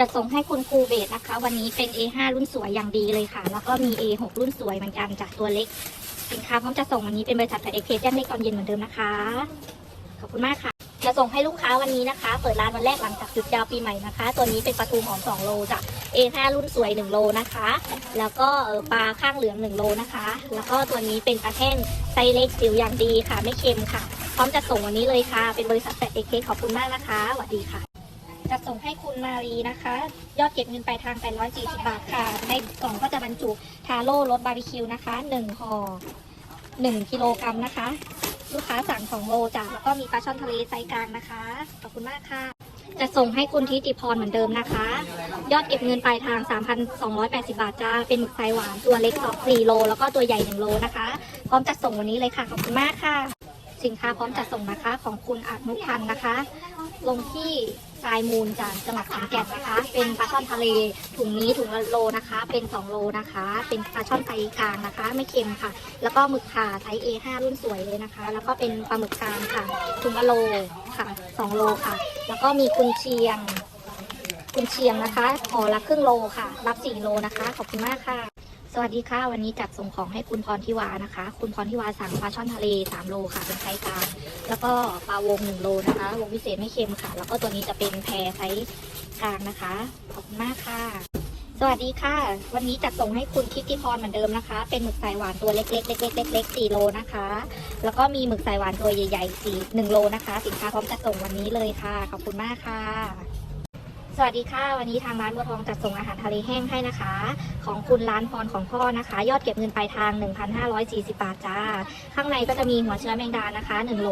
จะส่งให้คุณครูเบสนะคะ วันนี้เป็น A5 รุ่นสวยอย่างดีเลยค่ะ แล้วก็มี A6 รุ่นสวยเหมือนกันจากตัวเล็ก สินค้าพร้อมจะส่งวันนี้เป็นบริษัทแฟดเอ็กเพสแจ้งเลขตอนเย็นเหมือนเดิมนะคะ ขอบคุณมากค่ะ จะส่งให้ลูกค้าวันนี้นะคะ เปิดร้านวันแรกหลังจากหยุดยาวปีใหม่นะคะ ตัวนี้เป็นปลาทูหอม 2 โลจาก A5 รุ่นสวย 1 โลนะคะ แล้วก็ปลาข้างเหลือง 1 โลนะคะ แล้วก็ตัวนี้เป็นปลาแท่งไซเล็กจิ๋วอย่างดีค่ะ ไม่เค็มค่ะ พร้อมจะส่งวันนี้เลยค่ะ เป็นบริษัทแฟดเอ็กเพสขอบคุณมากนะคะสวัสดีค่ะ จะส่งให้คุณมารีนะคะ ยอดเก็บเงินปลายทาง 840 บาทค่ะ ในกล่องก็จะบรรจุทาโร่รสบาร์บีคิวนะคะ1ห่อ1กิโลกรัมนะคะ ลูกค้าสั่ง2โลจ้ะแล้วก็มีปลาช่อนทะเลไซส์กลางนะคะ ขอบคุณมากค่ะ จะส่งให้คุณทิติพรเหมือนเดิมนะคะ ยอดเก็บเงินปลายทาง 3,280 บาทจ้า เป็นหมึกไซหวานตัวเล็ก4โล แล้วก็ตัวใหญ่ 1 โลนะคะ พร้อมจัดส่งวันนี้เลยค่ะ ขอบคุณมากค่ะ สินค้าพร้อมจัดส่งนะคะ ของคุณอนุพันธ์นะคะ ลงที่ทรายมูลจากจังหวัดขอนแก่นนะคะ เป็นปลาช่อนทะเลถุงนี้ถุงละโลนะคะ เป็น2โลนะคะ เป็นปลาช่อนไซกลางนะคะ ไม่เค็มค่ะ แล้วก็หมึกข่าไซส์ A5 รุ่นสวยเลยนะคะ แล้วก็เป็นปลาหมึกกลางค่ะถุงละโลค่ะ2โลค่ะ แล้วก็มีกุนเชียงกุนเชียงนะคะห่อละครึ่งโลค่ะ รับ4โลนะคะ ขอบคุณมากค่ะ สวัสดีค่ะ วันนี้จัดส่งของให้คุณพรทิวานะคะ คุณพรทิวาสั่งปลาช่อนทะเล 3 โลค่ะ เป็นไซส์กลาง แล้วก็ปลาวง 1 โลนะคะ วงพิเศษไม่เค็มค่ะ แล้วก็ตัวนี้จะเป็นแพรไซส์กลางนะคะ ขอบคุณมากค่ะ สวัสดีค่ะ วันนี้จัดส่งให้คุณคิติพรเหมือนเดิมนะคะ เป็นหมึกสายหวานตัวเล็กๆเล็กๆเล็กๆ4โลนะคะ แล้วก็มีหมึกสายหวานตัวใหญ่ๆ4 1โลนะคะ สินค้าพร้อมจัดส่งวันนี้เลยค่ะ ขอบคุณมากค่ะ สวัสดีค่ะ วันนี้ทางร้านบัวทองจัดส่งอาหารทะเลแห้งให้นะคะ ของคุณร้านพรของพ่อนะคะ ยอดเก็บเงินปลายทาง 1,540 บาทจ้า ข้างในก็จะมีหัวเชื้อแมงดานะคะ 1 โล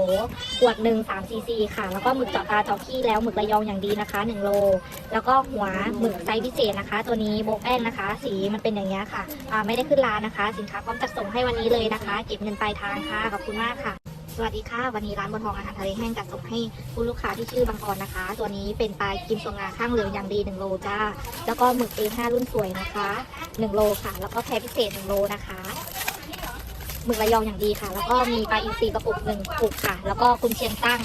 ขวดหนึ่ง3ซีซีค่ะ แล้วก็หมึกเจาะตาเจาะขี้แล้วหมึกระยองอย่างดีนะคะ 1 โล แล้วก็หัวหมึกไซส์พิเศษนะคะ ตัวนี้โบกแป้งนะคะ สีมันเป็นอย่างนี้ค่ะไม่ได้ขึ้นร้านนะคะ สินค้าพร้อมจัดส่งให้วันนี้เลยนะคะ เก็บเงินปลายทางค่ะขอบคุณมากค่ะ สวัสดีค่ะ วันนี้ร้านบัวทองอาหารทะเลแห้งจัดส่งให้คุณลูกค้าที่ชื่อบางกรนะคะ ตัวนี้เป็นปลากิมทรงงาข้างเหลืองอย่างดี1โลจ้า แล้วก็หมึก A5 รุ่นสวยนะคะ1โลค่ะ แล้วก็แพรพิเศษ1โลนะคะหมึกระยองอย่างดีค่ะ แล้วก็มีปลาอินทรีกระปุกหนึ่งกระปุกค่ะ แล้วก็คุณเชียงตั้ง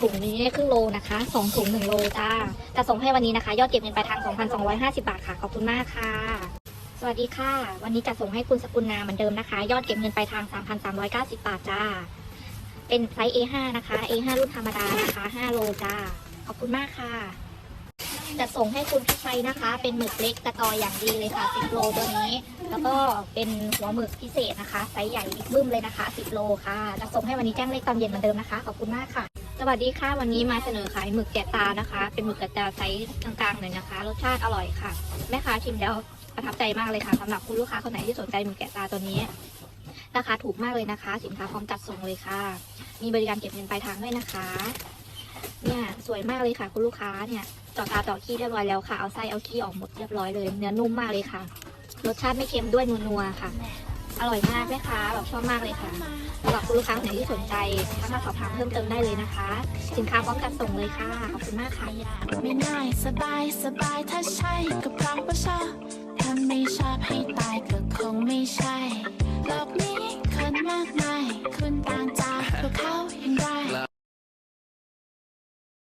ถุงนี้ครึ่งโลนะคะสองถุงหนึ่งโลจ้าจะส่งให้วันนี้นะคะ ยอดเก็บเงินปลายทาง 2,250 บาทค่ะ ขอบคุณมากค่ะ วัสดีค่ะ วันนี้จะส่งให้คุณสกุลนาเหมือนเดิมนะคะ ยอดเก็บเงินปลายทาง 3,390 บาทจ้า เป็นไซส์ A5 นะคะ A5 รุ่นธรรมดานะคะ 5 โลจ้า ขอบคุณมากค่ะ จะส่งให้คุณพิชัยนะคะ เป็นหมึกเล็กตะกออย่างดีเลยค่ะ 10 โลตัวนี้ แล้วก็เป็นหัวหมึกพิเศษนะคะ ไซส์ใหญ่บึ้มเลยนะคะ 10 โลค่ะ จะส่งให้วันนี้แจ้งเลขตอนเย็นเหมือนเดิมนะคะ ขอบคุณมากค่ะ สวัสดีค่ะ วันนี้มาเสนอขายหมึกแกะตานะคะ เป็นหมึกแกะตาไซส์กลางๆหน่อยนะคะ รสชาติอร่อยค่ะ แม่ค้าชิมแล้วประทับใจมากเลยค่ะสำหรับคุณลูกค้าคนไหนที่สนใจหมึกแกะตาตัวนี้ ราคาถูกมากเลยนะคะ สินค้าพร้อมจัดส่งเลยค่ะ มีบริการเก็บเงินปลายทางด้วยนะคะ เนี่ยสวยมากเลยค่ะ คุณลูกค้าเนี่ยเจาะตาเจาะขี้เรียบร้อยแล้วค่ะ เอาไส้เอาขี้ออกหมดเรียบร้อยเลย เนื้อนุ่มมากเลยค่ะ รสชาติไม่เค็มด้วยนัวๆค่ะ อร่อยมากไหมคะแบบชอบมากเลยค่ะสำหรับคุณลูกค้าคนไหนที่สนใจสามารถสอบถามเพิ่มเติมได้เลยนะคะ สินค้าพร้อมจัดส่งเลยค่ะ ขอบคุณมากค่ะ ไม่ง่ายสบายสบายถ้าใช่ก็พราะว่าชอบถ้าไม่ชอบให้ตายก็คงไม่ใช่